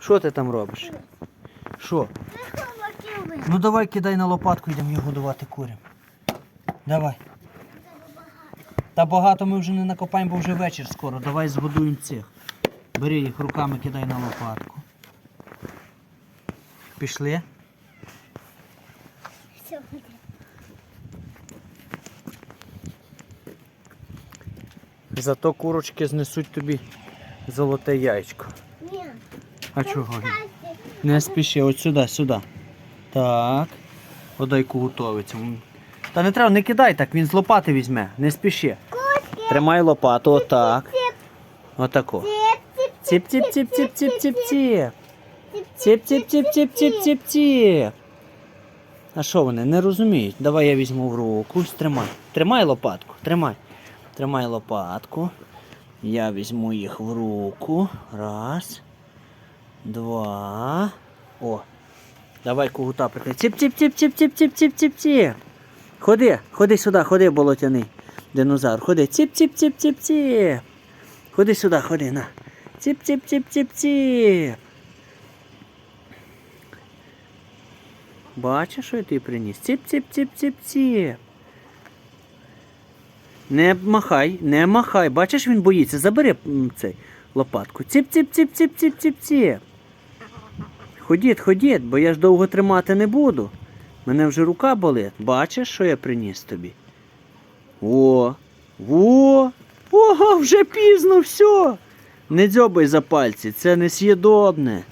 Що ти там робиш? Що? Ну давай кидай на лопатку, йдемо його годувати курям. Давай. Та багато ми вже не накопаємо, бо вже вечір скоро. Давай згодуємо цих. Бери їх руками, кидай на лопатку. Пішли. Зато курочки знесуть тобі золоте яєчко. А чого? Не спіши, от сюди, сюди. Так. Подайку готовиться. Та не треба, не кидай так, він з лопати візьме. Не спіши. Тримай лопату, отак. Отако. Ціп, ціп, ціп, ціп, ціп, ціп, ціп. Ціп, ціп, ціп, ціп, ціп, ціп, ціп. А що вони не розуміють? Давай я візьму в руку. Тримай. Тримай лопатку. Тримай. Тримай лопатку. Я візьму їх в руку. Раз. Два. О. Давай кугута прикрий. Ціп, ціп, ціп, ціп, ціп, ціп, ціп, ціп, ціп. Ходи, ходи сюди, ходи, болотяний динозавр. Ходи. Ціп, ціп, ціп, ціп, ціп. Ходи сюди, ходи, на. Ціп, ціп, ціп, ціп, ціп. Бачиш, що я тобі приніс? Ціп, ціп, ціп, ціп, ціп. Не махай, не махай. Бачиш, він боїться. Забери цей лопатку. Ціп, ціп, ціп, ціп, ціп, ціп, ціп. Ходіть, ходіть, бо я ж довго тримати не буду. Мене вже рука болить. Бачиш, що я приніс тобі? О, о, ого, вже пізно, все. Не дзьобай за пальці, це несъєдобне.